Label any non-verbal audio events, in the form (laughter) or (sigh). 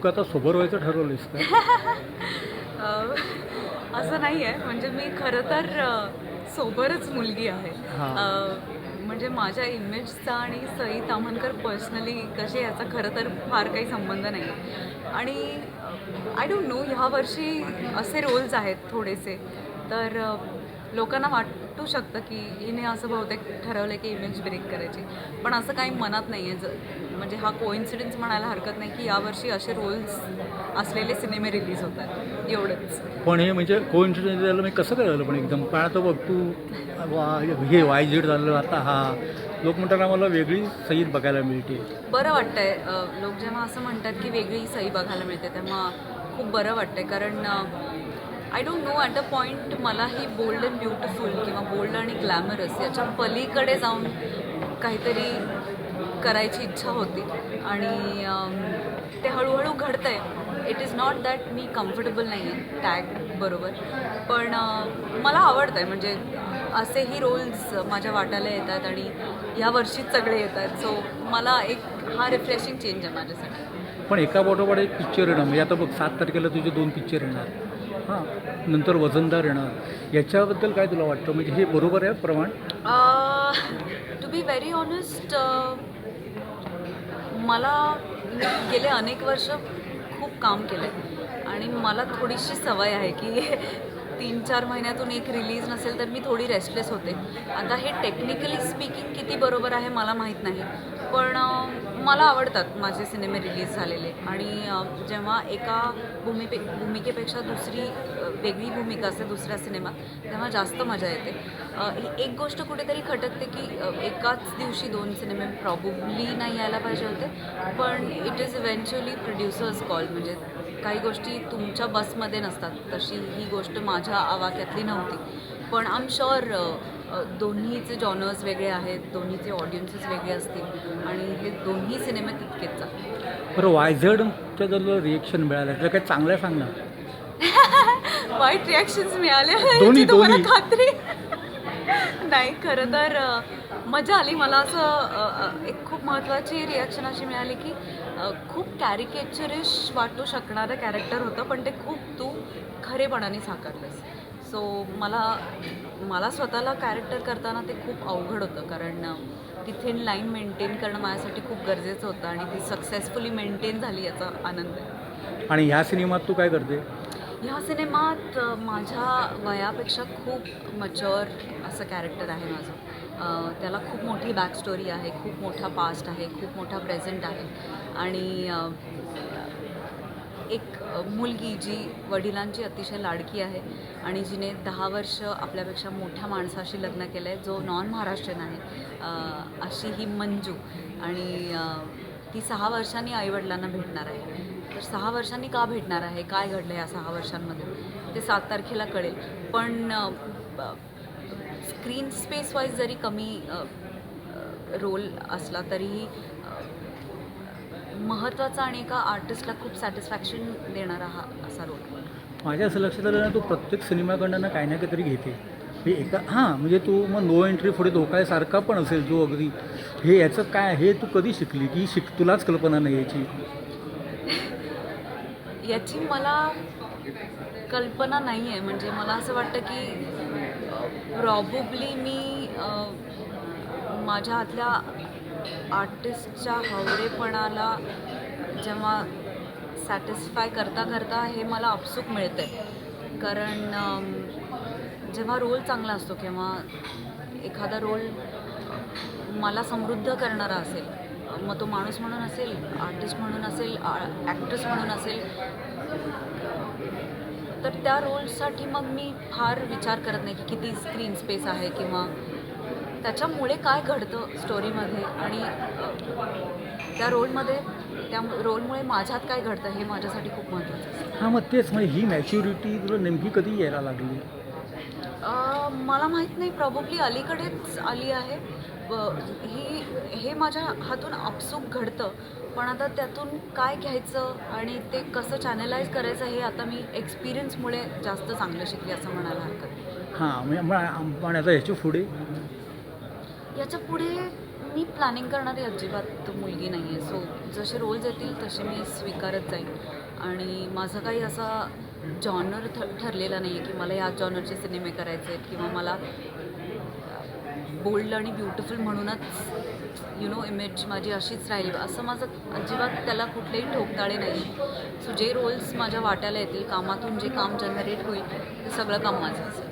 का आता सोबर व्हायचं ठरवलंयस का? (laughs) असं नाही आहे. म्हणजे मी खरं तर सोबरच मुलगी आहे. म्हणजे माझ्या इमेजचा आणि सई तामणकर पर्सनली कसे याचा खरं तर फार काही संबंध नाही. आणि आय डोंट नो ह्या वर्षी असे रोल्स आहेत थोडेसे. तर लोकांना वाटू शकतं की हिने असं बहुतेक ठरवलं की इमेज ब्रेक करायची. पण असं काही मनात नाही आहे ज म्हणजे हा कोइन्सिडन्स म्हणायला हरकत नाही की यावर्षी असे रोल्स असलेले सिनेमे रिलीज होत आहेत एवढंच. पण हे म्हणजे कोइन्सिडेंट झालं म्हणजे कसं कळलं पण एकदम पण आता बघ तू वा हे वाय झेड झालं आता हा. लोक म्हणतात आम्हाला वेगळी सईद बघायला मिळते. बरं वाटतंय. लोक जेव्हा असं म्हणतात की वेगळी सही बघायला मिळते तेव्हा खूप बरं वाटतंय. कारण I don't know at the point मला ही बोल्ड अँड ब्युटिफुल किंवा बोल्ड आणि ग्लॅमरस याच्या पलीकडे जाऊन काहीतरी करायची इच्छा होती. आणि ते हळूहळू घडतंय. इट इज नॉट दॅट मी कम्फर्टेबल नाही आहे टॅग बरोबर. पण मला आवडतं आहे म्हणजे असेही रोल्स माझ्या वाट्याला येतात आणि या वर्षीच सगळे येत आहेत सो मला एक हा रिफ्रेशिंग चेंज आहे माझ्यासाठी. पण एका पाठोपाठ एक पिक्चर येणार म्हणजे आता बघ सात तारखेला तुझे दोन पिक्चर येणार. हां. नंतर वजनदार येणार याच्याबद्दल काय तुला वाटतं? म्हणजे हे बरोबर आहे प्रमाण? टू बी व्हेरी ऑनेस्ट मला गेले अनेक वर्ष खूप काम केलं आहे आणि मला थोडीशी सवय आहे की तीन चार महिन्यातून एक रिलीज नसेल तर मी थोडी रेस्टलेस होते. आता हे टेक्निकली स्पीकिंग किती बरोबर आहे मला माहीत नाही. पण मला आवडतात माझे सिनेमे रिलीज झालेले. आणि जेव्हा एका भूमिपे भूमिकेपेक्षा दुसरी वेगळी भूमिका असते दुसऱ्या सिनेमात तेव्हा जास्त मजा येते. ही एक गोष्ट कुठेतरी खटकते की एकाच दिवशी दोन सिनेमे प्रॉब्ली नाही यायला पाहिजे होते. पण it is eventually producers call म्हणजे काही गोष्टी तुमच्या बसमध्ये नसतात. तशी ही गोष्ट माझ्या आवाक्यातली नव्हती. पण आय एम शुअर दोन्हीचे जॉनर्स वेगळे आहेत दोन्हीचे ऑडियन्सेस वेगळे असतील आणि हे दोन्ही सिनेमे तितकेच चालतील बरं वाय झेडच्या जर रिएक्शन मिळालं. तर काय चांगलं सांग ना. (laughs) वाईट रिॲक्शन्स मिळाले. (laughs) तुम्हाला. खात्री. नाही खरं तर मजा आली. मला असं एक खूप महत्त्वाची रिॲक्शन अशी मिळाली की खूप कॅरिकेचरिश वाटू शकणारं कॅरेक्टर होतं पण ते खूप तू खरेपणाने साकारलंस सो मला मला स्वतःला कॅरेक्टर करताना ते खूप अवघड होतं कारण अ, तिथे लाईन मेंटेन करणं माझ्यासाठी खूप गरजेचं होतं आणि ती सक्सेसफुली मेंटेन झाली याचा आनंद आहे. आणि ह्या सिनेमात तू काय करते? ह्या सिनेमात माझ्या वयापेक्षा खूप मच्युअर असं कॅरेक्टर आहे माझं. त्याला खूप मोठी बॅक स्टोरी आहे खूप मोठा पास्ट आहे खूप मोठा प्रेझेंट आहे. आणि एक मुलगी जी वडिलांची अतिशय लाडकी आहे आणि जिने दहा वर्ष आपल्यापेक्षा मोठ्या माणसाशी लग्न केलं आहे जो नॉन महाराष्ट्रीयन आहे अशी ही मंजू. आणि ती सहा वर्षांनी आईवडिलांना भेटणार आहे. तर सहा वर्षांनी का भेटणार आहे? काय घडलं या सहा वर्षांमध्ये? ते सात तारखेला कळेल. पण स्क्रीन स्पेस वाईज जरी कमी रोल असला तरीही महत्त्वाचा आणि एका आर्टिस्टला खूप सॅटिस्फॅक्शन देणारा हा असा रोल. माझ्या असं लक्षात आलं ना तू प्रत्येक सिनेमाकडनं ना काही ना काहीतरी घेते. हे एका हां म्हणजे तू मग नो एंट्री पुढे धोका सारखा पण असेल जो अगदी हे याचं काय हे तू कधी शिकली? की शिक तुलाच कल्पना नाही याची. याची मला कल्पना नाही आहे म्हणजे मला असं वाटतं की प्रॉबुबली मी माझ्या आतल्या आर्टिस्टच्या हवरेपणाला जेव्हा सॅटिस्फाय करता करता हे मला आपसूक मिळतं आहे कारण जेव्हा रोल चांगला असतो किंवा एखादा रोल मला समृद्ध करणारा असेल मग तो माणूस म्हणून असेल आर्टिस्ट म्हणून असेल ॲक्ट्रेस म्हणून असेल तर त्या रोलसाठी मग मी फार विचार करत नाही की किती स्क्रीन स्पेस आहे किंवा त्याच्यामुळे काय घडतं स्टोरीमध्ये आणि त्या रोलमध्ये त्या रोलमुळे माझ्यात काय घडतं हे माझ्यासाठी खूप महत्त्वाचं हां मग तेच म्हणजे ही मॅच्युरिटी तुला नेमकी कधी यायला लागली? मला माहीत नाही. प्रॉब्ली अलीकडेच आली आहे. ही हे माझ्या हातून अपसूक घडतं. पण आता त्यातून काय घ्यायचं आणि ते कसं चॅनलाइज करायचं हे आता मी एक्सपिरियन्समुळे जास्त चांगलं शिकले असं म्हणायला हरकत. हां मग पण आता ह्याच्या पुढे? याच्यापुढे मी प्लॅनिंग करणारी अजिबात मुलगी नाही आहे सो जसे रोल्स येतील तसे मी स्वीकारत जाईन. आणि माझा काही असा जॉनर ठरलेला नाही आहे की मला या जॉनरचे सिनेमे करायचे आहेत किंवा मला बोल्ड आणि ब्युटिफुल म्हणूनच यु नो इमेज माझी अशीच राहील. असं माझं अजिबात त्याला कुठलेही ठोकताळे नाही. सो जे रोल्स माझ्या वाट्याला येतील कामातून जे काम जनरेट होईल ते सगळं काम माझं असेल.